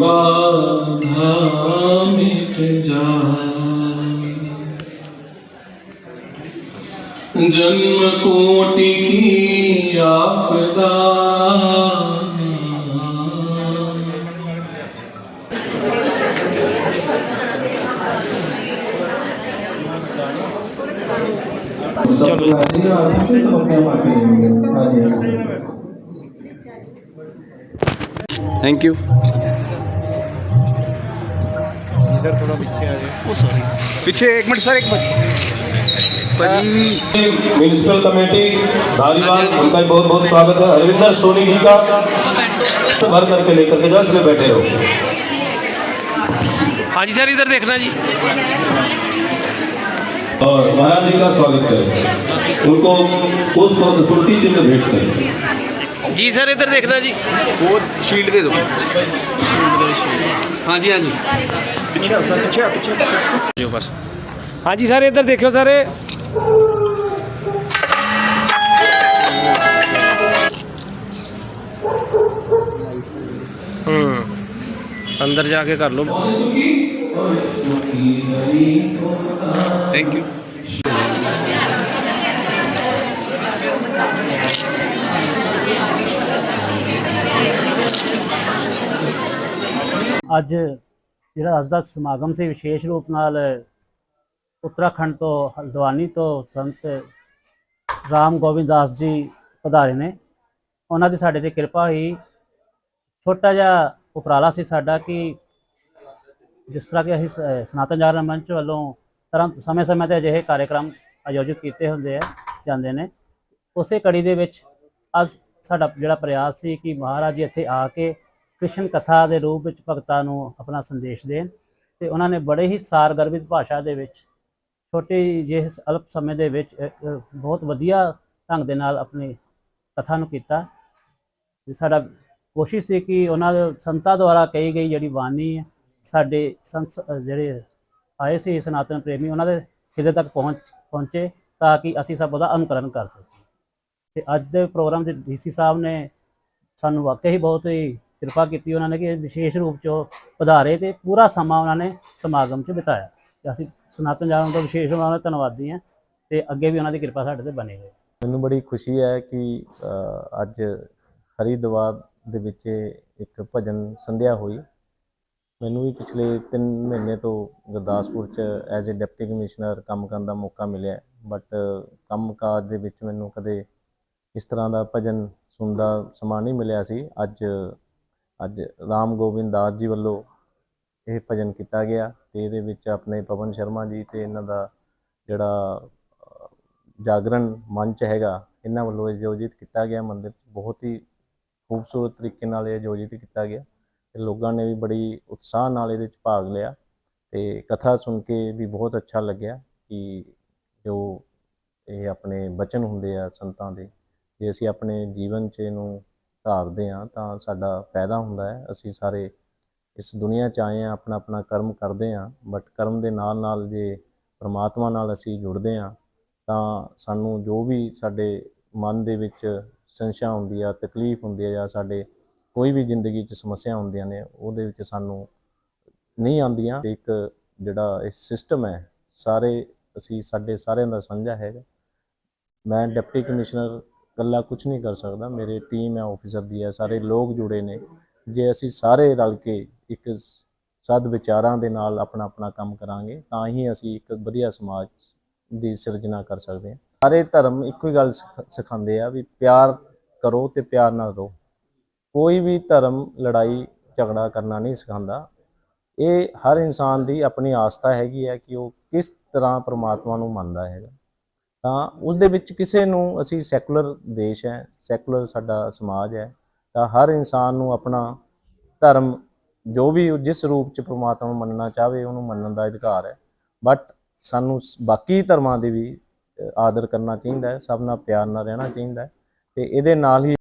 बाधा मिट जाए जन्म कोटि की आपदा चलो थैंक यू सर थोड़ा पीछे आ जाए ओ सॉरी पीछे एक मिनट सर एक मिनट। म्यूनिसिपल कमेटी धारीवाल उनका भी बहुत बहुत स्वागत है। हरविंदर सोनी जी का भर करके लेकर के जाओ इसमें बैठे हो। हाँ जी सर इधर देखना जी। और महाराज जी का स्वागत करें। उनको उस पर सुर्ती चिन्ह भेंट करें। जी सर इधर देखना जी। वो शील्ड दे दो। हाँ जी हाँ जी। ਪਿੱਛੇ ਪਿੱਛੇ ਜੋ ਬਸ ਹਾਂਜੀ ਸਰ ਇਧਰ ਦੇਖਿਓ ਸਰ ਹੂੰ ਅੰਦਰ ਜਾ ਕੇ ਕਰ ਲਓ ਥੈਂਕ ਯੂ ਅੱਜ ਜਿਹੜਾ ਅੱਜ ਦਾ ਸਮਾਗਮ ਸੀ, ਵਿਸ਼ੇਸ਼ ਰੂਪ ਨਾਲ ਉੱਤਰਾਖੰਡ ਤੋਂ ਹਲਦਵਾਨੀ ਤੋਂ ਸੰਤ ਰਾਮ ਗੋਬਿੰਦ ਦਾਸ ਜੀ ਪਧਾਰੇ ਨੇ। ਉਹਨਾਂ ਦੀ ਸਾਡੇ ਤੇ ਕਿਰਪਾ ਹੀ ਛੋਟਾ ਜਿਹਾ ਉਪਰਾਲਾ ਸੀ ਸਾਡਾ ਕਿ ਜਿਸ ਤਰ੍ਹਾਂ ਕਿ ਅਸੀਂ ਸ- ਸਨਾਤਨ ਜਾਗਰਣ ਮੰਚ ਵੱਲੋਂ ਤੁਰੰਤ ਸਮੇਂ-ਸਮੇਂ ਤੇ ਅਜਿਹੇ ਕਾਰਜਕ੍ਰਮ ਆਯੋਜਿਤ ਕੀਤੇ ਹੁੰਦੇ ਆ, ਜਾਂਦੇ ਨੇ। ਉਸੇ ਕੜੀ ਦੇ ਵਿੱਚ ਅੱਜ ਸਾਡਾ ਜਿਹੜਾ ਪ੍ਰਯਾਸ ਸੀ ਕਿ ਮਹਾਰਾਜ ਜੀ ਇੱਥੇ ਆ ਕੇ ਕ੍ਰਿਸ਼ਨ ਕਥਾ ਦੇ ਰੂਪ ਵਿੱਚ ਭਗਤਾਂ ਨੂੰ ਆਪਣਾ ਸੰਦੇਸ਼ ਦੇਣ ਤੇ ਉਹਨਾਂ ਨੇ ਬੜੇ ਹੀ ਸਾਰਗਰਭਿਤ ਭਾਸ਼ਾ ਦੇ ਵਿੱਚ ਛੋਟੀ ਜਿਹੇ ਅਲਪ ਸਮੇਂ ਦੇ ਵਿੱਚ ਬਹੁਤ ਵਧੀਆ ਢੰਗ ਦੇ ਨਾਲ ਆਪਣੀ ਕਥਾ ਨੂੰ ਕੀਤਾ। ਤੇ ਸਾਡਾ ਕੋਸ਼ਿਸ਼ ਸੀ ਕਿ ਉਹਨਾਂ ਦੇ ਸੰਤਾਂ ਦੁਆਰਾ ਕਹੀ ਗਈ ਜਿਹੜੀ ਬਾਣੀ ਹੈ, ਸਾਡੇ ਸੰਤ ਜਿਹੜੇ ਆਏ ਸੀ ਸਨਾਤਨ ਪ੍ਰੇਮੀ, ਉਹਨਾਂ ਦੇ ਕਿਤੇ ਤੱਕ ਪਹੁੰਚ ਪਹੁੰਚੇ ਤਾਂ ਕਿ ਅਸੀਂ ਸਭ ਉਹਦਾ ਅਨੁਕਰਨ ਕਰ ਸਕੀਏ। ਤੇ ਅੱਜ ਦੇ ਪ੍ਰੋਗਰਾਮ ਦੇ ਡੀਸੀ ਸਾਹਿਬ ਨੇ ਸਾਨੂੰ ਵਾਕਈ ਹੀ ਬਹੁਤ ਹੀ ਕਿਰਪਾ ਕੀਤੀ ਉਹਨਾਂ ਨੇ ਕਿ ਵਿਸ਼ੇਸ਼ ਰੂਪ ਚ ਉਹ ਪਧਾਰੇ ਤੇ ਪੂਰਾ ਸਮਾਂ ਉਹਨਾਂ ਨੇ ਸਮਾਗਮ 'ਚ ਬਿਤਾਇਆ। ਤੇ ਅਸੀਂ ਸਨਾਤਨ ਜਾਗਰਣ ਤੋਂ ਵਿਸ਼ੇਸ਼ ਉਹਨਾਂ ਦਾ ਧੰਨਵਾਦੀ ਹਾਂ ਤੇ ਅੱਗੇ ਵੀ ਉਹਨਾਂ ਦੀ ਕਿਰਪਾ ਸਾਡੇ ਤੇ ਬਣੀ ਰਹੇ। ਮੈਨੂੰ ਬੜੀ ਖੁਸ਼ੀ ਹੈ ਕਿ ਅੱਜ ਹਰੀਦਵਾਰ ਦੇ ਵਿੱਚ ਇੱਕ ਭਜਨ ਸੰਧਿਆ ਹੋਈ। ਮੈਨੂੰ ਵੀ ਪਿਛਲੇ 3 ਮਹੀਨੇ ਤੋਂ ਗੁਰਦਾਸਪੁਰ ਚ ਐਜ਼ ਅ ਡਿਪਟੀ ਕਮਿਸ਼ਨਰ ਕੰਮ ਕਰਨ ਦਾ ਮੌਕਾ ਮਿਲਿਆ। ਬਟ ਕੰਮਕਾਜ ਦੇ ਵਿੱਚ ਮੈਨੂੰ ਕਦੇ ਇਸ ਤਰ੍ਹਾਂ ਦਾ ਭਜਨ ਸੁਣਦਾ ਸਮਾਂ ਨਹੀਂ ਮਿਲਿਆ ਸੀ। ਅੱਜ ਅੱਜ ਰਾਮ ਗੋਬਿੰਦ ਦਾਸ ਜੀ ਵੱਲੋਂ ਇਹ ਭਜਨ ਕੀਤਾ ਗਿਆ ਤੇ ਇਹਦੇ ਵਿੱਚ ਆਪਣੇ ਪਵਨ ਸ਼ਰਮਾ ਜੀ ਤੇ ਇਹਨਾਂ ਦਾ ਜਿਹੜਾ ਜਾਗਰਣ ਮੰਚ ਹੈਗਾ, ਇਹਨਾਂ ਵੱਲੋਂ ਆਯੋਜਿਤ ਕੀਤਾ ਗਿਆ। ਮੰਦਿਰ 'ਚ ਬਹੁਤ ਹੀ ਖੂਬਸੂਰਤ ਤਰੀਕੇ ਨਾਲ ਇਹ ਆਯੋਜਿਤ ਕੀਤਾ ਗਿਆ ਤੇ ਲੋਕਾਂ ਨੇ ਵੀ ਬੜੀ ਉਤਸ਼ਾਹ ਨਾਲ ਇਹਦੇ 'ਚ ਭਾਗ ਲਿਆ ਤੇ ਕਥਾ ਸੁਣ ਕੇ ਵੀ ਬਹੁਤ ਅੱਛਾ ਲੱਗਿਆ ਕਿ ਜੋ ਇਹ ਆਪਣੇ ਬਚਨ ਹੁੰਦੇ ਆ ਸੰਤਾਂ ਦੇ, ਜੇ ਅਸੀਂ ਆਪਣੇ ਜੀਵਨ 'ਚ ਇਹਨੂੰ ਧਾਰਦੇ ਆ ਤਾਂ ਸਾਡਾ ਫਾਇਦਾ ਹੁੰਦਾ ਹੈ। ਅਸੀਂ ਸਾਰੇ ਇਸ ਦੁਨੀਆ 'ਚ ਆਏ ਆ ਆਪਣਾ ਆਪਣਾ ਕਰਮ ਕਰਦੇ ਆ ਬਟ ਕਰਮ ਦੇ ਨਾਲ ਨਾਲ ਜੇ ਪਰਮਾਤਮਾ ਨਾਲ ਅਸੀਂ ਜੁੜਦੇ ਆ ਤਾਂ ਸਾਨੂੰ ਜੋ ਵੀ ਸਾਡੇ ਮਨ ਦੇ ਵਿੱਚ ਸੰਸ਼ਾ ਹੁੰਦੀ ਆ, ਤਕਲੀਫ ਹੁੰਦੀ ਆ ਜਾਂ ਸਾਡੇ ਕੋਈ ਵੀ ਜ਼ਿੰਦਗੀ 'ਚ ਸਮੱਸਿਆ ਹੁੰਦੀਆਂ ਨੇ, ਉਹਦੇ ਵਿੱਚ ਸਾਨੂੰ ਨਹੀਂ ਆਉਂਦੀਆਂ। ਇੱਕ ਜਿਹੜਾ ਇਹ ਸਿਸਟਮ ਹੈ, ਸਾਰੇ ਅਸੀਂ ਸਾਡੇ ਸਾਰਿਆਂ ਦਾ ਸਾਂਝਾ ਹੈਗਾ। ਮੈਂ ਡਿਪਟੀ ਕਮਿਸ਼ਨਰ ਇਕੱਲਾ ਕੁਝ ਨਹੀਂ ਕਰ ਸਕਦਾ। ਮੇਰੇ ਟੀਮ ਹੈ ਆਫੀਸਰ ਦੀ ਹੈ, ਸਾਰੇ ਲੋਕ ਜੁੜੇ ਨੇ। ਜੇ ਅਸੀਂ ਸਾਰੇ ਰਲ ਕੇ ਇੱਕ ਸਦ ਵਿਚਾਰਾਂ ਦੇ ਨਾਲ ਆਪਣਾ ਆਪਣਾ ਕੰਮ ਕਰਾਂਗੇ, ਤਾਂ ਹੀ ਅਸੀਂ ਇੱਕ ਵਧੀਆ ਸਮਾਜ ਦੀ ਸਿਰਜਣਾ ਕਰ ਸਕਦੇ ਹਾਂ। ਸਾਰੇ ਧਰਮ ਇੱਕੋ ਹੀ ਗੱਲ ਸਿਖ- ਸਿਖਾਉਂਦੇ ਆ ਵੀ ਪਿਆਰ ਕਰੋ ਤੇ ਪਿਆਰ ਨਾਲ ਰਹੋ। ਕੋਈ ਵੀ ਧਰਮ ਲੜਾਈ, ਝਗੜਾ ਕਰਨਾ ਨਹੀਂ ਸਿਖਾਉਂਦਾ। ਇਹ ਹਰ ਇਨਸਾਨ ਦੀ ਆਪਣੀ ਆਸਥਾ ਹੈਗੀ ਹੈ ਕਿ ਉਹ ਕਿਸ ਤਰ੍ਹਾਂ ਪ੍ਰਮਾਤਮਾ ਨੂੰ ਮੰਨਦਾ ਹੈਗਾ। ਤਾਂ ਉਸ ਦੇ ਵਿੱਚ ਕਿਸੇ ਨੂੰ ਅਸੀਂ ਸੈਕੂਲਰ ਦੇਸ਼ ਹੈ, ਸੈਕੂਲਰ ਸਾਡਾ ਸਮਾਜ ਹੈ, ਤਾਂ ਹਰ ਇਨਸਾਨ ਨੂੰ ਆਪਣਾ ਧਰਮ ਜੋ ਵੀ ਜਿਸ ਰੂਪ ਚ ਪ੍ਰਮਾਤਮਾ ਨੂੰ ਮੰਨਣਾ ਚਾਹਵੇ ਉਹਨੂੰ ਮੰਨਣ ਦਾ ਅਧਿਕਾਰ ਹੈ। ਬਟ ਸਾਨੂੰ ਬਾਕੀ ਧਰਮਾਂ ਦੇ ਵੀ ਆਦਰ ਕਰਨਾ ਚਾਹੀਦਾ ਹੈ, ਸਭ ਨਾਲ ਪਿਆਰ ਨਾਲ ਰਹਿਣਾ ਚਾਹੀਦਾ ਹੈ ਤੇ ਇਹਦੇ ਨਾਲ ਹੀ